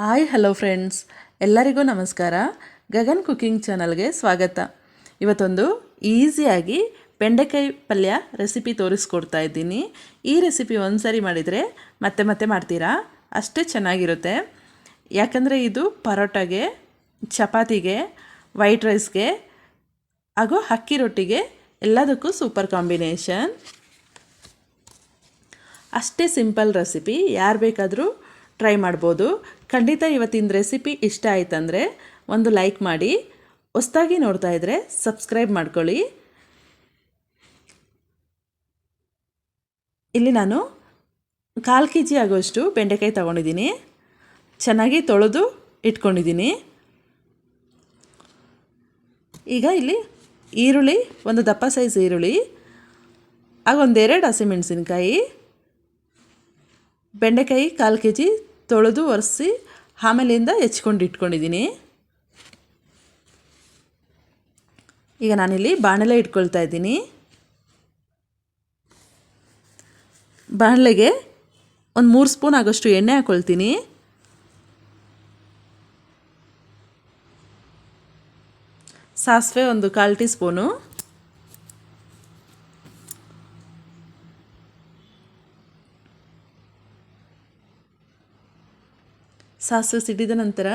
Hi hello friends ಎಲ್ಲರಿಗೂ ನಮಸ್ಕಾರ. Gagan cooking ಚಾನಲ್ಗೆ ಸ್ವಾಗತ. ಇವತ್ತೊಂದು ಈಸಿಯಾಗಿ ಬೆಂಡೆಕಾಯಿ ಪಲ್ಯ ರೆಸಿಪಿ ತೋರಿಸ್ಕೊಡ್ತಾ ಇದ್ದೀನಿ. ಈ ರೆಸಿಪಿ ಒಂದು ಸಾರಿ ಮಾಡಿದರೆ ಮತ್ತೆ ಮತ್ತೆ ಮಾಡ್ತೀರಾ? ಅಷ್ಟೇ ಚೆನ್ನಾಗಿರುತ್ತೆ. ಯಾಕಂದರೆ ಇದು ಪರೋಟಾಗೆ, ಚಪಾತಿಗೆ ವೈಟ್ ರೈಸ್ಗೆ ಹಾಗೂ ಅಕ್ಕಿ ರೊಟ್ಟಿಗೆ ಎಲ್ಲದಕ್ಕೂ ಸೂಪರ್ ಕಾಂಬಿನೇಷನ್ ಅಷ್ಟೇ ಸಿಂಪಲ್ ರೆಸಿಪಿ ಯಾರು ಬೇಕಾದರೂ ಟ್ರೈ ಮಾಡ್ಬೋದು. ಖಂಡಿತ ಇವತ್ತಿನ ರೆಸಿಪಿ ಇಷ್ಟ ಆಯ್ತಂದರೆ ಒಂದು ಲೈಕ್ ಮಾಡಿ, ಹೊಸ್ದಾಗಿ ನೋಡ್ತಾ ಇದ್ದರೆ ಸಬ್ಸ್ಕ್ರೈಬ್ ಮಾಡ್ಕೊಳ್ಳಿ. ಇಲ್ಲಿ ನಾನು ಕಾಲು ಕೆ ಜಿ ಆಗೋಷ್ಟು ಬೆಂಡೆಕಾಯಿ ತಗೊಂಡಿದ್ದೀನಿ. ಚೆನ್ನಾಗಿ ತೊಳೆದು ಇಟ್ಕೊಂಡಿದ್ದೀನಿ. ಈಗ ಇಲ್ಲಿ ಈರುಳ್ಳಿ, ಒಂದು ದಪ್ಪ ಸೈಜ್ ಈರುಳ್ಳಿ, ಆಗ ಒಂದೆರಡು ಹಸಿಮೆಣಸಿನ್ಕಾಯಿ ಬೆಂಡೆಕಾಯಿ ಕಾಲು ಕೆ ಜಿ ತೊಳೆದು ಒರೆಸಿ ಆಮೇಲಿಂದ ಹೆಚ್ಕೊಂಡು ಇಟ್ಕೊಂಡಿದ್ದೀನಿ. ಈಗ ನಾನಿಲ್ಲಿ ಬಾಣಲೆ ಇಟ್ಕೊಳ್ತಾ ಇದ್ದೀನಿ. ಬಾಣಲೆಗೆ ಒಂದು ಮೂರು ಸ್ಪೂನ್ ಆಗೋಷ್ಟು ಎಣ್ಣೆ ಹಾಕ್ಕೊಳ್ತೀನಿ ಸಾಸಿವೆ ಒಂದು ಕಾಲು ಟೀ ಸ್ಪೂನು. ಸಾಸಿವೆ ಸಿಡಿದ ನಂತರ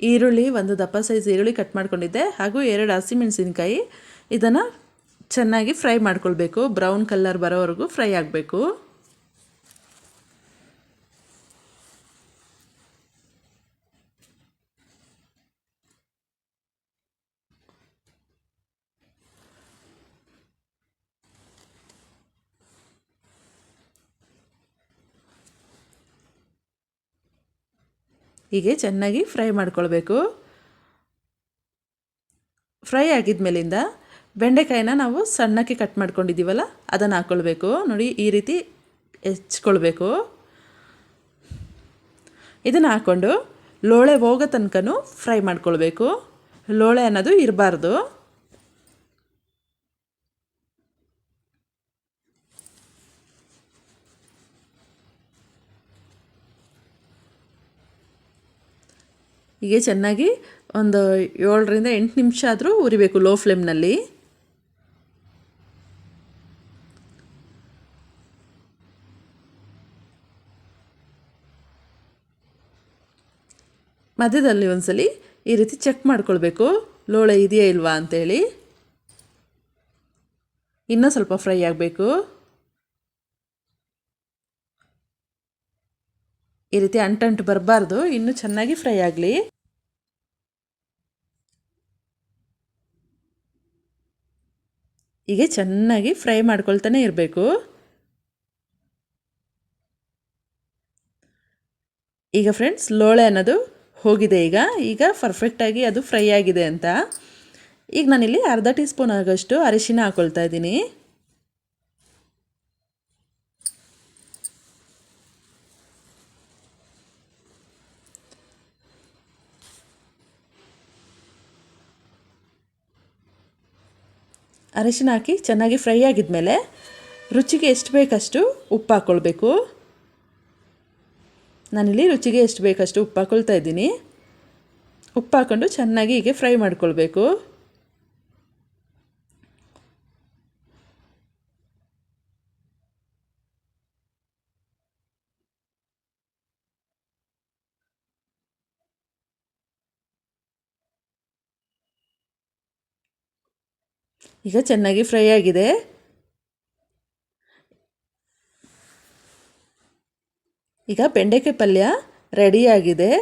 ಈರುಳ್ಳಿ, ಒಂದು ದಪ್ಪ ಸೈಜ್ ಈರುಳ್ಳಿ ಕಟ್ ಮಾಡ್ಕೊಂಡಿದ್ದೆ. ಹಾಗೂ ಎರಡು ಹಸಿಮೆಣಸಿನ್ಕಾಯಿ ಇದನ್ನು ಚೆನ್ನಾಗಿ ಫ್ರೈ ಮಾಡ್ಕೊಳ್ಬೇಕು. ಬ್ರೌನ್ ಕಲರ್ ಬರೋವರೆಗೂ ಫ್ರೈ ಆಗಬೇಕು. ಹೀಗೆ ಚೆನ್ನಾಗಿ ಫ್ರೈ ಮಾಡ್ಕೊಳ್ಬೇಕು. ಫ್ರೈ ಆಗಿದ ಮೇಲಿಂದ ಬೆಂಡೆಕಾಯಿನ ನಾವು ಸಣ್ಣಕ್ಕೆ ಕಟ್ ಮಾಡ್ಕೊಂಡಿದ್ದೀವಲ್ಲ, ಅದನ್ನು ಹಾಕ್ಕೊಳ್ಬೇಕು ನೋಡಿ, ಈ ರೀತಿ ಹೆಚ್ಕೊಳ್ಬೇಕು. ಇದನ್ನು ಹಾಕ್ಕೊಂಡು ಲೋಳೆ ಹೋಗೋ ತನಕನೂ ಫ್ರೈ ಮಾಡ್ಕೊಳ್ಬೇಕು. ಲೋಳೆ ಅನ್ನೋದು ಇರಬಾರ್ದು. ಹೀಗೆ ಚೆನ್ನಾಗಿ ಒಂದು ಏಳರಿಂದ ಎಂಟು ನಿಮಿಷ ಆದರೂ ಉರಿಬೇಕು ಲೋ ಫ್ಲೇಮ್ನಲ್ಲಿ ಮಧ್ಯದಲ್ಲಿ ಒಂದ್ಸಲಿ ಈ ರೀತಿ ಚೆಕ್ ಮಾಡ್ಕೊಳ್ಬೇಕು. ಲೋಳೆ ಇದೆಯಾ ಇಲ್ವಾ ಅಂತೇಳಿ. ಇನ್ನೂ ಸ್ವಲ್ಪ ಫ್ರೈ ಆಗಬೇಕು. ಈ ರೀತಿ ಅಂಟಂಟು ಬರಬಾರ್ದು, ಇನ್ನೂ ಚೆನ್ನಾಗಿ ಫ್ರೈ ಆಗಲಿ. ಹೀಗೆ ಚೆನ್ನಾಗಿ ಫ್ರೈ ಮಾಡ್ಕೊಳ್ತಾನೆ ಇರಬೇಕು. ಈಗ ಫ್ರೆಂಡ್ಸ್ ಲೋಳೆ ಅನ್ನೋದು ಹೋಗಿದೆ ಈಗ. ಈಗ ಪರ್ಫೆಕ್ಟಾಗಿ ಅದು ಫ್ರೈ ಆಗಿದೆ ಅಂತ. ಈಗ ನಾನಿಲ್ಲಿ ಅರ್ಧ ಟೀ ಸ್ಪೂನ್ ಆಗೋಷ್ಟು ಅರಿಶಿನ ಹಾಕ್ಕೊಳ್ತಾ ಇದ್ದೀನಿ. ಅರಿಶಿನ ಹಾಕಿ ಚೆನ್ನಾಗಿ ಫ್ರೈ ಆಗಿದ್ಮೇಲೆ ರುಚಿಗೆ ಎಷ್ಟು ಬೇಕಷ್ಟು ಉಪ್ಪು ಹಾಕ್ಕೊಳ್ಬೇಕು ನಾನಿಲ್ಲಿ ರುಚಿಗೆ ಎಷ್ಟು ಬೇಕಷ್ಟು ಉಪ್ಪು ಹಾಕ್ಕೊಳ್ತಾ ಇದ್ದೀನಿ. ಉಪ್ಪು ಹಾಕ್ಕೊಂಡು ಚೆನ್ನಾಗಿ ಹೀಗೆ ಫ್ರೈ ಮಾಡ್ಕೊಳ್ಬೇಕು. ಈಗ ಚೆನ್ನಾಗಿ ಫ್ರೈ ಆಗಿದೆ. ಈಗ ಬೆಂಡೆಕಾಯಿ ಪಲ್ಯ ರೆಡಿಯಾಗಿದೆ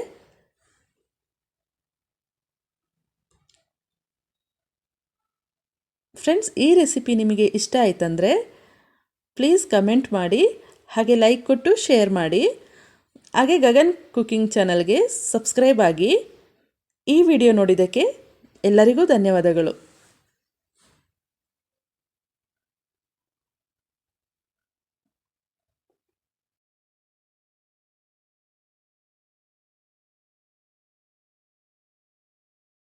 ಫ್ರೆಂಡ್ಸ್, ಈ ರೆಸಿಪಿ ನಿಮಗೆ ಇಷ್ಟ ಆಯ್ತಂದರೆ ಪ್ಲೀಸ್ ಕಮೆಂಟ್ ಮಾಡಿ, ಹಾಗೆ ಲೈಕ್ ಕೊಟ್ಟು ಶೇರ್ ಮಾಡಿ. ಹಾಗೆ ಗಗನ್ ಕುಕಿಂಗ್ ಚಾನಲ್ಗೆ ಸಬ್ಸ್ಕ್ರೈಬ್ ಆಗಿ ಈ ವಿಡಿಯೋ ನೋಡಿದ್ದಕ್ಕೆ ಎಲ್ಲರಿಗೂ ಧನ್ಯವಾದಗಳು.